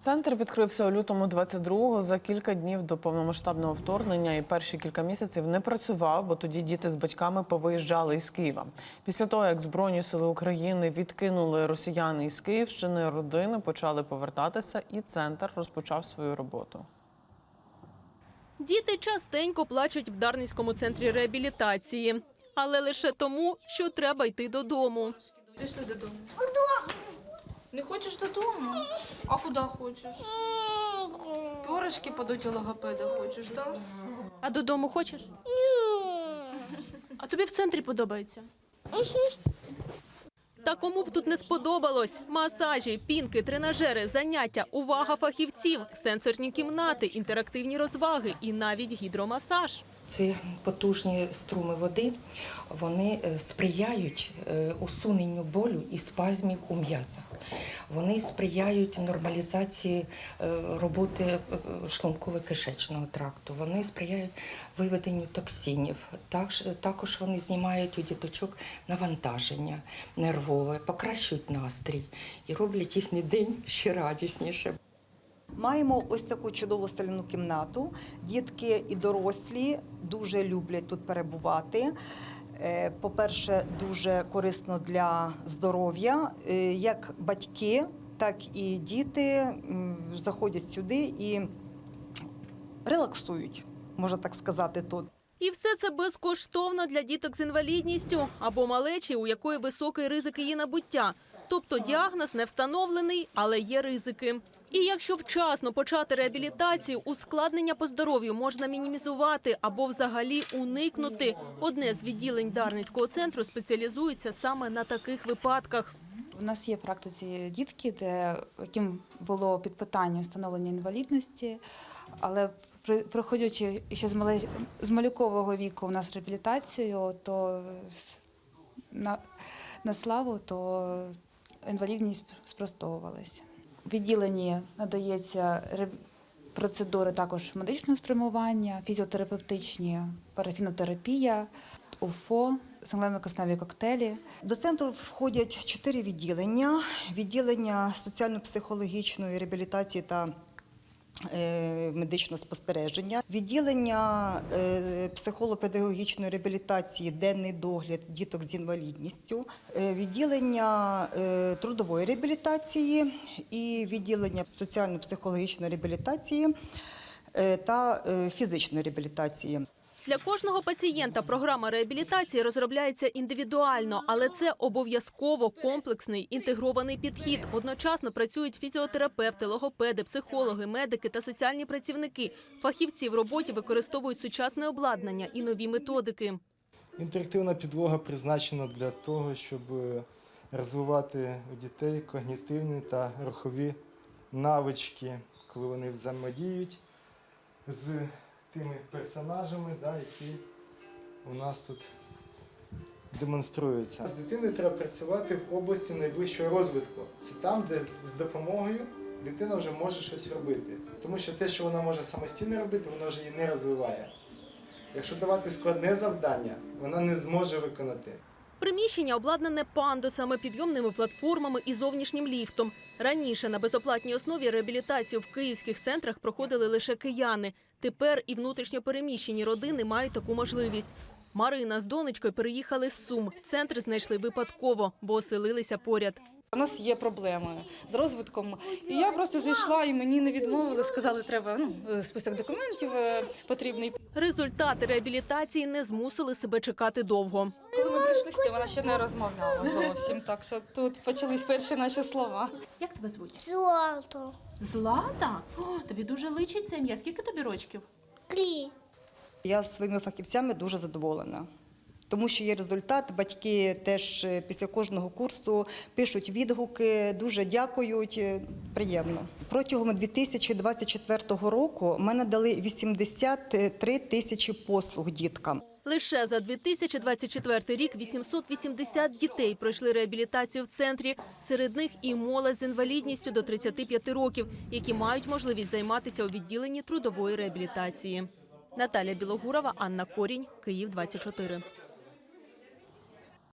Центр відкрився у лютому 22-го за кілька днів до повномасштабного вторгнення і перші кілька місяців не працював, бо тоді діти з батьками повиїжджали із Києва. Після того, як Збройні сили України відкинули росіяни із Київщини, родини почали повертатися, і центр розпочав свою роботу. Діти частенько плачуть в Дарницькому центрі реабілітації, але лише тому, що треба йти додому. Пішли додому. Не хочеш додому? А куди хочеш? Поришки подуть у логопеда хочеш, так? А додому хочеш? А тобі в центрі подобається? Та кому б тут не сподобалось? Масажі, пінки, тренажери, заняття, увага фахівців, сенсорні кімнати, інтерактивні розваги і навіть гідромасаж. Ці потужні струми води вони е, сприяють е, усуненню болю і спазмів у м'язах. Вони сприяють нормалізації е, роботи шлунково-кишечного тракту. Вони сприяють виведенню токсинів. Також вони знімають у діточок навантаження нервове, покращують настрій і роблять їхній день ще радісніше. Маємо ось таку чудову стальну кімнату. Дітки і дорослі дуже люблять тут перебувати. Е, По-перше, дуже корисно для здоров'я. Е, Як батьки, так і діти заходять сюди і релаксують, можна так сказати, тут. І все це безкоштовно для діток з інвалідністю або малечі, у якої високий ризик її набуття. Тобто діагноз не встановлений, але є ризики. І якщо вчасно почати реабілітацію, ускладнення по здоров'ю можна мінімізувати або взагалі уникнути. Одне з відділень Дарницького центру спеціалізується саме на таких випадках. У нас є в практиці дітки, де яким було під питанням встановлення інвалідності, але проходячи ще з малюкового віку у нас реабілітацію, то на, на славу, то інвалідність спростовувалася. Відділенні надається процедури також медичного спрямування, фізіотерапевтичні, парафінотерапія, УФО, сангленно-кисневі коктейлі. До центру входять чотири відділення: відділення соціально-психологічної реабілітації та медичного спостереження, відділення психолопедагогічної психолого-педагогічної реабілітації, денний догляд діток з інвалідністю, е, відділення е, трудової реабілітації і відділення соціально-психологічної реабілітації е, та е, фізичної реабілітації. Для кожного пацієнта програма реабілітації розробляється індивідуально, але це обов'язково комплексний інтегрований підхід. Одночасно працюють фізіотерапевти, логопеди, психологи, медики та соціальні працівники. Фахівці в роботі використовують сучасне обладнання і нові методики. Інтерактивна підлога призначена для того, щоб е, розвивати у дітей когнітивні та рухові навички, коли вони взаємодіють з тими персонажами, да, які у нас тут демонструються. З дитиною треба працювати в області найближчого розвитку. Це там, де з допомогою дитина вже може щось робити. Тому що те, що вона може самостійно робити, вона вже її не розвиває. Якщо давати складне завдання, вона не зможе виконати. Приміщення обладнане пандусами, підйомними платформами і зовнішнім ліфтом. Раніше на безоплатній основі реабілітацію в київських центрах проходили лише кияни. Тепер і внутрішньопереміщені родини мають таку можливість. Марина з донечкою переїхали з Сум. Центр знайшли випадково, бо оселилися поряд. У нас є проблеми з розвитком. І я просто зайшла, і мені не відмовили, сказали, треба ну, список документів е, потрібний. Результати реабілітації не змусили себе чекати довго. Прийшли вона ще не розмовляла зовсім. Так що тут почались перші наші слова. Як тебе звуть? Злато. Злата? О, тобі дуже личить це ім'я. Скільки тобі рочків? Три. Я з своїми фахівцями дуже задоволена. Тому що є результат, батьки теж е, після кожного курсу пишуть відгуки, дуже дякують. е, Приємно. Протягом 2024 року ми надали 83 тисячі послуг діткам. Лише за 2024 рік 880 дітей пройшли реабілітацію в центрі. Серед них і молодь з інвалідністю до 35 років, які мають можливість займатися у відділенні трудової реабілітації. Наталя Білогурова, Анна Корінь, Київ 24.